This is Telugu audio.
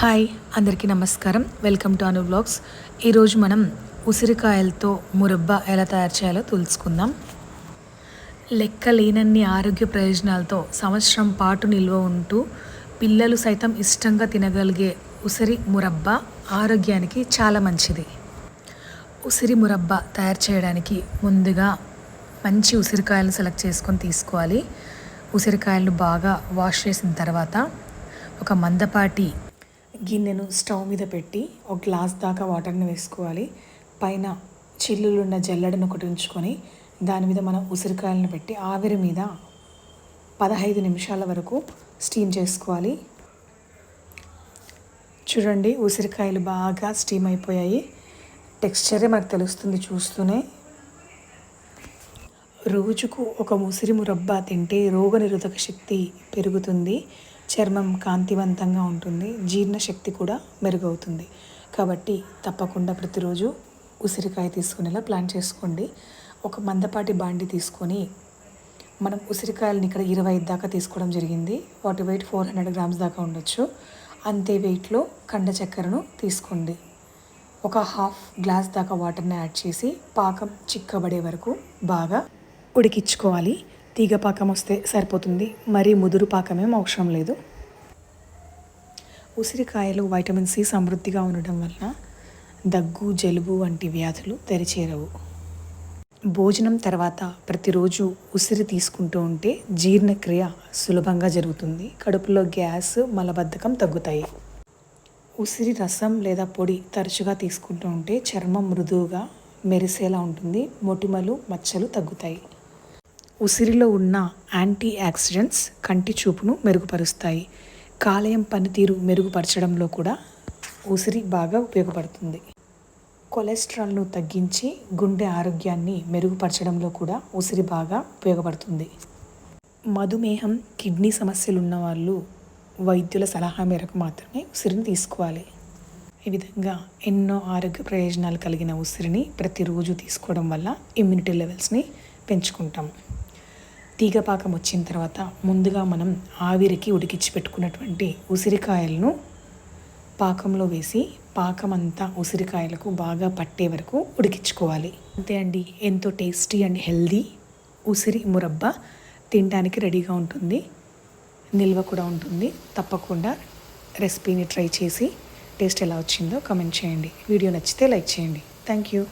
హాయ్ అందరికీ నమస్కారం. వెల్కమ్ టు అను బ్లాగ్స్ ఈరోజు మనం ఉసిరికాయలతో మురబ్బా ఎలా తయారు చేయాలో తెలుసుకుందాం. లెక్క లేనన్ని ఆరోగ్య ప్రయోజనాలతో సంవత్సరం పాటు నిల్వ ఉంటూ పిల్లలు సైతం ఇష్టంగా తినగలిగే ఉసిరి మురబ్బా ఆరోగ్యానికి చాలా మంచిది. ఉసిరి మురబ్బా తయారు చేయడానికి ముందుగా మంచి ఉసిరికాయలను సెలెక్ట్ చేసుకొని తీసుకోవాలి. ఉసిరికాయలను బాగా వాష్ చేసిన తర్వాత ఒక మందపాటి గిన్నెను స్టవ్ మీద పెట్టి ఒక గ్లాస్ దాకా వాటర్ని వేసుకోవాలి. పైన చిల్లులున్న జల్లడను ఒకటి ఉంచుకొని దాని మీద మనం ఉసిరికాయలను పెట్టి ఆవిరి మీద పదహైదు నిమిషాల వరకు స్టీమ్ చేసుకోవాలి. చూడండి ఉసిరికాయలు బాగా స్టీమ్ అయిపోయాయి. టెక్స్చరే మనకు తెలుస్తుంది చూస్తూనే. రోజుకు ఒక ముసిరి మురబ్బా తింటే రోగనిరోధక శక్తి పెరుగుతుంది. చర్మం కాంతివంతంగా ఉంటుంది జీర్ణశక్తి కూడా మెరుగవుతుంది. కాబట్టి తప్పకుండా ప్రతిరోజు ఉసిరికాయ తీసుకునేలా ప్లాన్ చేసుకోండి. ఒక మందపాటి బాండి తీసుకొని మనం ఉసిరికాయలను ఇక్కడ ఇరవై ఐదు దాకా తీసుకోవడం జరిగింది. వాటి వెయిట్ ఫోర్ హండ్రెడ్ గ్రామ్స్ దాకా ఉండొచ్చు. అంతే వెయిట్లో కండ చక్కెరను తీసుకోండి. ఒక హాఫ్ గ్లాస్ దాకా వాటర్ని యాడ్ చేసి పాకం చిక్కబడే వరకు బాగా ఉడికించుకోవాలి. తీగ పాకం వస్తే సరిపోతుంది. మరీ ముదురు పాకమేం అవసరం లేదు. ఉసిరికాయలు వైటమిన్ సి సమృద్ధిగా ఉండడం వలన దగ్గు జలుబు వంటి వ్యాధులు తెరిచేరవు. భోజనం తర్వాత ప్రతిరోజు ఉసిరి తీసుకుంటూ ఉంటే జీర్ణక్రియ సులభంగా జరుగుతుంది. కడుపులో గ్యాస్ మలబద్ధకం తగ్గుతాయి. ఉసిరి రసం లేదా పొడి తరచుగా తీసుకుంటూ ఉంటే చర్మం మృదువుగా మెరిసేలా ఉంటుంది. మొటిమలు మచ్చలు తగ్గుతాయి. ఉసిరిలో ఉన్న యాంటీ ఆక్సిడెంట్స్ కంటి చూపును మెరుగుపరుస్తాయి. కాలేయం పనితీరు మెరుగుపరచడంలో కూడా ఉసిరి బాగా ఉపయోగపడుతుంది. కొలెస్ట్రాల్ను తగ్గించి గుండె ఆరోగ్యాన్ని మెరుగుపరచడంలో కూడా ఉసిరి బాగా ఉపయోగపడుతుంది. మధుమేహం కిడ్నీ సమస్యలు ఉన్న వాళ్ళు వైద్యుల సలహా మేరకు మాత్రమే ఉసిరిని తీసుకోవాలి. ఈ విధంగా ఎన్నో ఆరోగ్య ప్రయోజనాలు కలిగిన ఉసిరిని ప్రతిరోజు తీసుకోవడం వల్ల ఇమ్యూనిటీ లెవెల్స్ని పెంచుకుంటాం. తీగపాకం వచ్చిన తర్వాత ముందుగా మనం ఆవిరికి ఉడికించి పెట్టుకున్నటువంటి ఉసిరికాయలను పాకంలో వేసి పాకం అంతా ఉసిరికాయలకు బాగా పట్టే వరకు ఉడికించుకోవాలి. అంతే అండి. ఎంతో టేస్టీ అండ్ హెల్దీ ఉసిరి మురబ్బ తినడానికి రెడీగా ఉంటుంది. నిల్వ కూడా ఉంటుంది. తప్పకుండా రెసిపీని ట్రై చేసి టేస్ట్ ఎలా వచ్చిందో కమెంట్ చేయండి. వీడియో నచ్చితే లైక్ చేయండి. Thank you.